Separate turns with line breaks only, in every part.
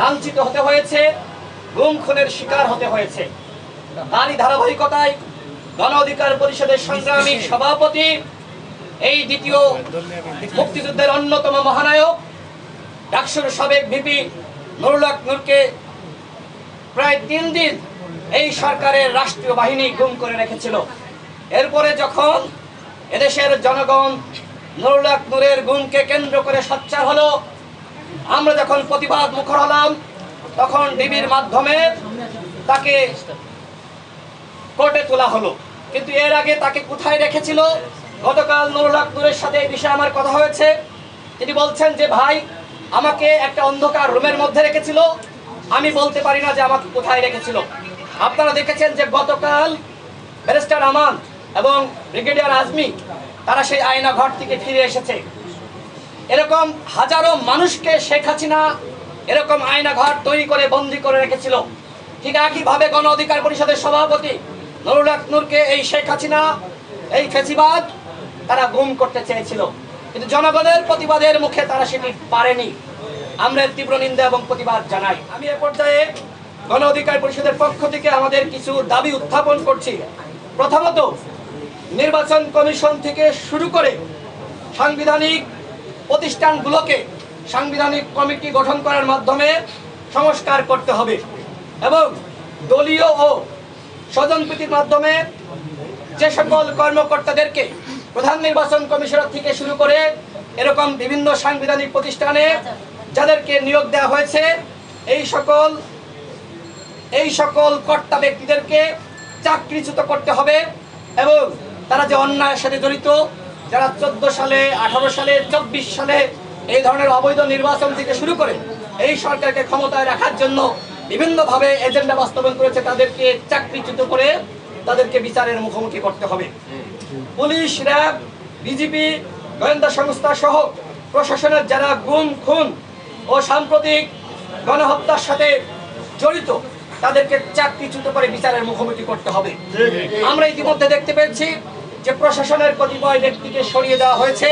লাঞ্ছিত হতে হয়েছে গুম খুনের শিকার হতে হয়েছে। তারই ধারাবাহিকতায় গণ অধিকার পরিষদের সংগ্রামী সভাপতি এই দ্বিতীয় মুক্তিযুদ্ধের অন্যতম মহানায়ক ডাকসুর সাবেক ভিপি নুরুল হক নূরকে প্রায় তিন দিন এই সরকারের রাষ্ট্রীয় বাহিনী গুম করে রেখেছিল। এরপরে যখন এদেশের জনগণ নুরুল হক নূরের গুমকে কেন্দ্র করে সচ্চার হলো আমরা যখন প্রতিবাদ মুখর হলাম, তখন ডিবির মাধ্যমে তাকে কোর্টে তোলা হলো। কিন্তু এর আগে তাকে কোথায় রেখেছিল? গতকাল নুরুল হক সাথে এই বিষয়ে আমার কথা হয়েছে। তিনি বলছেন যে, ভাই, আমাকে একটা অন্ধকার রুমের মধ্যে রেখেছিল। আমি বলতে পারি না যে আমাকে কোথায় রেখেছিল। আপনারা দেখেছেন যে গতকাল ব্যারিস্টার আমান এবং ব্রিগেডিয়ার আজমি, তারা সেই আয়না ঘর থেকে ফিরে এসেছে। এরকম হাজারো মানুষকে শেখ হাসিনা এরকম আয়না ঘর তৈরি করে, বন্দি করে রেখেছিল। ঠিক একইভাবে গণ অধিকার পরিষদের সভাপতি নুরুল হক নূরকে এই শেখ হাসিনা, এই ফেসিবাদ তারা গুম করতে চেয়েছিল। কিন্তু জনগণের প্রতিবাদের মুখে তারা সেটি পারেনি। আমরা তীব্র নিন্দা এবং প্রতিবাদ জানাই। আমি এ পর্যায়ে গণ অধিকার পরিষদের পক্ষ থেকে আমাদের কিছু দাবি উত্থাপন করছি। প্রথমত, নির্বাচন কমিশন থেকে শুরু করে সাংবিধানিক প্রতিষ্ঠানগুলোকে সাংবিধানিক কমিটি গঠন করার মাধ্যমে সংস্কার করতে হবে এবং দলীয় ও স্বজনপ্রীতির মাধ্যমে যে সকল কর্মকর্তাদেরকে প্রধান নির্বাচন কমিশনার থেকে শুরু করে এরকম বিভিন্ন সাংবিধানিক প্রতিষ্ঠানে যাদেরকে নিয়োগ দেওয়া হয়েছে, এই সকল এই সকল কর্তা ব্যক্তিদেরকে চাকরিচ্যুত করতে হবে এবং তারা যে অন্যায়ের সাথে জড়িত যারা চোদ্দ সালে আঠারো সালে চব্বিশ সালে এই ধরনের অবৈধ নির্বাচন থেকে শুরু করে এই সরকারকে ক্ষমতায় রাখার জন্য বিভিন্নভাবে এজেন্ডা বাস্তবায়ন করেছে তাদেরকে চাকরিচ্যুত করে তাদেরকে বিচারের মুখোমুখি করতে হবে। পুলিশ র্যাব বিজিবি গোয়েন্দা সংস্থা সহ প্রশাসনের যারা গুম খুন ও সাম্প্রতিক গণহত্যার সাথে জড়িত তাদেরকে চাকরিচ্যুত করে বিচারের মুখোমুখি করতে হবে। আমরা ইতিমধ্যে দেখতে পেয়েছি যে প্রশাসনের কতিপয় ব্যক্তিকে সরিয়ে দেওয়া হয়েছে,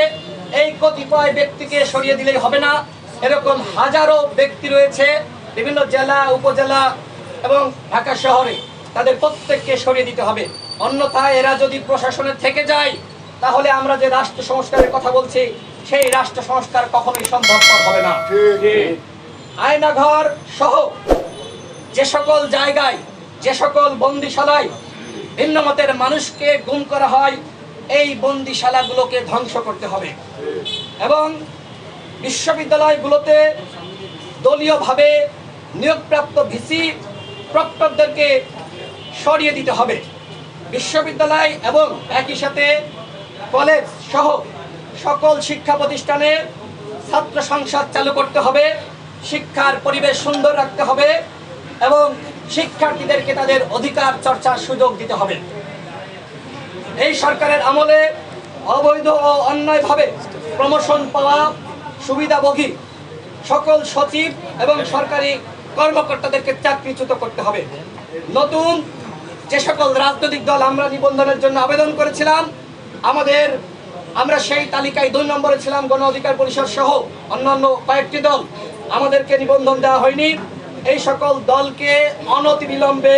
এই কতিপয় ব্যক্তিকে সরিয়ে দিলেই হবে না। এরকম হাজারো ব্যক্তি রয়েছে, বিভিন্ন জেলা, উপজেলা এবং ঢাকা শহরে। তাদের প্রত্যেককে সরিয়ে দিতে হবে। অন্যথায় এরা যদি প্রশাসনে থেকে যায়, তাহলে আমরা যে রাষ্ট্র সংস্কারের কথা বলছি, সেই রাষ্ট্র সংস্কার কখনোই সম্ভবপর হবে না। আয়নাঘর সহ যে সকল জায়গায়, যে সকল বন্দিশালায় ভিন্ন মতের মানুষকে গুম করা হয়, এই বন্দিশালাগুলোকে ধ্বংস করতে হবে। এবং বিশ্ববিদ্যালয়গুলোতে দলীয়ভাবে নিয়োগপ্রাপ্ত ভিসি প্রক্টরদেরকে সরিয়ে দিতে হবে। বিশ্ববিদ্যালয় এবং একই সাথে কলেজ সহ সকল শিক্ষা প্রতিষ্ঠানে ছাত্র সংসদ চালু করতে হবে। শিক্ষার পরিবেশ সুন্দর রাখতে হবে এবং শিক্ষার্থীদেরকে তাদের অধিকার চর্চার সুযোগ দিতে হবে। এই সরকারের আমলে অবৈধ ও অন্যায়ভাবে প্রমোশন পাওয়া সুবিধাভোগী সকল সচিব এবং সরকারি কর্মকর্তাদেরকে চাকরিচ্যুত করতে হবে। নতুন যে সকল রাজনৈতিক দল আমরা নিবন্ধনের জন্য আবেদন করেছিলাম, আমাদের আমরা সেই তালিকায় দুই নম্বরে ছিলাম গণ অধিকার পরিষদ সহ অন্যান্য কয়েকটি দল। আমাদেরকে নিবন্ধন দেওয়া হয়নি। এই সকল দলকে অনতিবিলম্বে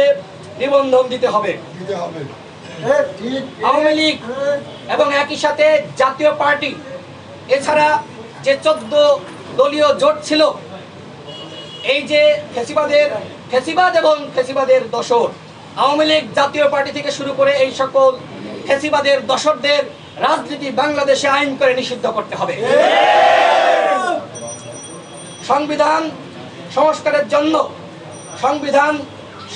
নিবন্ধন দিতে হবে। আওয়ামী লীগ এবং একই সাথে জাতীয় পার্টি এছাড়া যে চোদ্দ দলীয় জোট ছিল এই যে ফেসিবাদের ফেসিবাদ এবং ফেসিবাদের দশর আওয়ামী লীগ জাতীয় পার্টি থেকে শুরু করে এই সকল ফেসিবাদের দশরদের রাজনীতি বাংলাদেশে আইন করে নিষিদ্ধ করতে হবে। সংবিধান সংস্কারের জন্য সংবিধান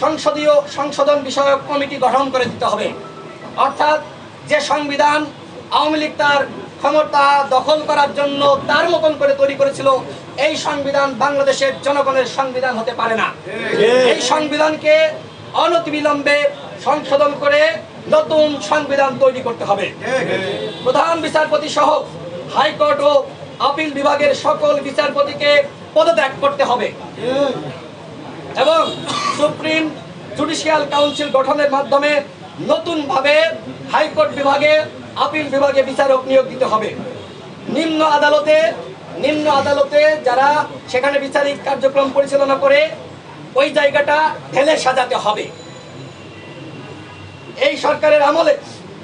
সংসদীয় সংশোধন বিষয়ক কমিটি গঠন করে দিতে হবে। অর্থাৎ যে সংবিধান আওয়ামী লীগ তার ক্ষমতা দখল করার জন্য তার মতন করে তৈরি করেছিল, এই সংবিধান বাংলাদেশের জনগণের সংবিধান হতে পারে না। এই সংবিধানকে অনতিবিলম্বে সংশোধন করে নতুন সংবিধান তৈরি করতে হবে। প্রধান বিচারপতি সহ হাইকোর্ট ও আপিল বিভাগের সকল বিচারপতিকে পদত্যাগ করতে হবে। এবং সুপ্রিম জুডিশিয়াল কাউন্সিল গঠনের মাধ্যমে নতুনভাবে হাইকোর্ট বিভাগে আপিল বিভাগে বিচারক নিয়োগ দিতে হবে। নিম্ন আদালতে নিম্ন আদালতে যারা সেখানে বিচারিক কার্যক্রম পরিচালনা করে ওই জায়গাটা ঢেলে সাজাতে হবে। এই সরকারের আমলে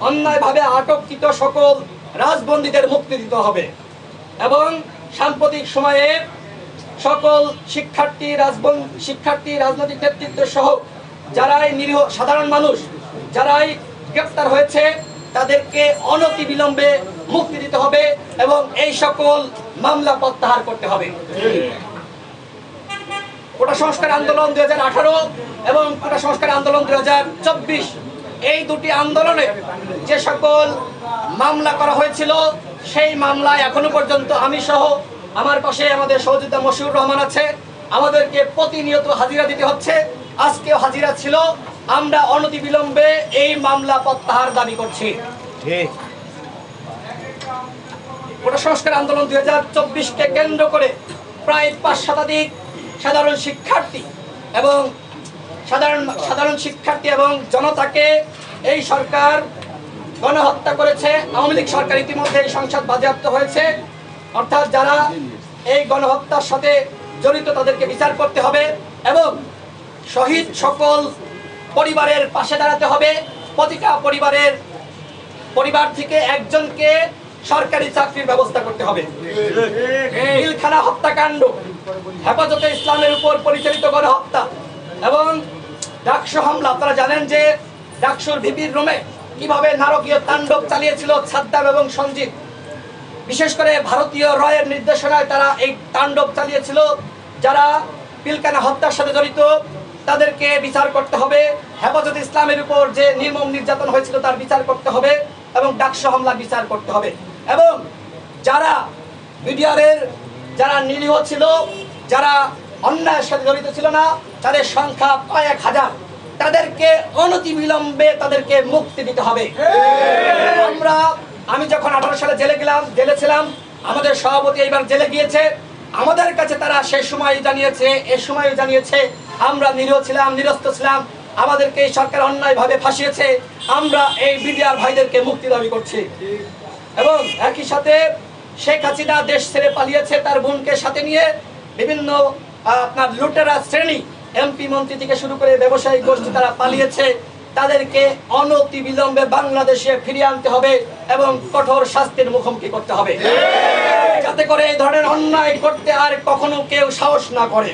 অন্যায়ভাবে আটককৃত সকল রাজবন্দীদের মুক্তি দিতে হবে। এবং সাম্প্রতিক সময়ে সকল শিক্ষার্থী, রাজবন, শিক্ষার্থী, রাজনৈতিক নেতৃত্ব সহ যারাই নিরীহ সাধারণ মানুষ, যারাই গ্রেপ্তার হয়েছে, তাদেরকে অনতি বিলম্বে মুক্তি দিতে হবে এবং এই সকল মামলা প্রত্যাহার করতে হবে। কোটা সংস্কার আন্দোলন দুই হাজার আঠারো এবং কোটা সংস্কার আন্দোলন দুই হাজার চব্বিশ, এই দুটি আন্দোলনে যে সকল মামলা করা হয়েছিল, সেই মামলায় এখনও পর্যন্ত আমি সহ আমার পাশে আমাদের সহযোগিতা মশিউর রহমান আছে। আমাদেরকে প্রতিনিয়ত হাজিরা দিতে হচ্ছে। আজকেও হাজিরা ছিল। আমরা অনতি বিলম্বে এই মামলা প্রত্যাহার দাবি করছি। কোটা সংস্কার আন্দোলন দুই হাজার চব্বিশকে কেন্দ্র করে প্রায় পাঁচ শতাধিক সাধারণ শিক্ষার্থী এবং সাধারণ সাধারণ শিক্ষার্থী এবং জনতাকে এই সরকার গণহত্যা করেছে। আওয়ামী লীগ সরকার ইতিমধ্যে এই সংসদ বাজেয়াপ্ত হয়েছে। অর্থাৎ যারা এই গণহত্যার সাথে জড়িত তাদেরকে বিচার করতে হবে এবং শহীদ সকল পরিবারের পাশে দাঁড়াতে হবে। প্রতিটা পরিবারের পরিবার থেকে একজনকে সরকারি চাকরির ব্যবস্থা করতে হবে। পিলখানা হত্যাকাণ্ড, হেফাজতে ইসলামের উপর পরিচালিত গণহত্যা এবং ডাকসু হামলা। আপনারা জানেন যে ডাকসুর ভিপির রুমে কীভাবে নারকীয় তাণ্ডব চালিয়েছিল সাদ্দাম এবং সঞ্জিত বিশেষ করে ভারতীয় রয়ের নির্দেশনায় তারা এই তাণ্ডব চালিয়েছিল যারা পিলকানা হত্যার সাথে জড়িত তাদেরকে বিচার করতে হবে। হেফাজত ইসলামের উপর যে নির্মম নির্যাতন হয়েছিল তার বিচার করতে হবে এবং ডাকসু হামলা বিচার করতে হবে। এবং যারা বিডিআরের যারা নিরীহ ছিল যারা অন্যায়ের সাথে জড়িত ছিল না তাদের সংখ্যা কয়েক হাজার তাদেরকে অনতি বিলম্বে তাদেরকে মুক্তি দিতে হবে। আমরা আমি যখন আঠারো সালে জেলে গেলাম, জেলে ছিলাম, আমাদের সভাপতি এইবার জেলে গিয়েছে। আমাদের কাছে তারা সে সময় জানিয়েছে, এ সময় জানিয়েছে, আমরা নিরীহ ছিলাম, নিরস্ত ছিলাম, আমাদেরকে এই সরকার অন্যায়ভাবে ফাঁসিয়েছে, আমরা এই বিডিআর ভাইদেরকে মুক্তি দাবি করছি। এবং একই সাথে শেখ হাসিনা দেশ ছেড়ে পালিয়েছে তার বোনকে সাথে নিয়ে। বিভিন্ন আপনার লুটেরা শ্রেণি, এমপি মন্ত্রী থেকে শুরু করে ব্যবসায়ী গোষ্ঠী তারা পালিয়েছে। তাদেরকে অনতি বিলম্বে বাংলাদেশে ফিরিয়ে আনতে হবে এবং কঠোর শাস্তির মুখোমুখি করতে হবে। যাতে করে এই ধরনের অন্যায় করতে আর কখনো কেউ সাহস না করে।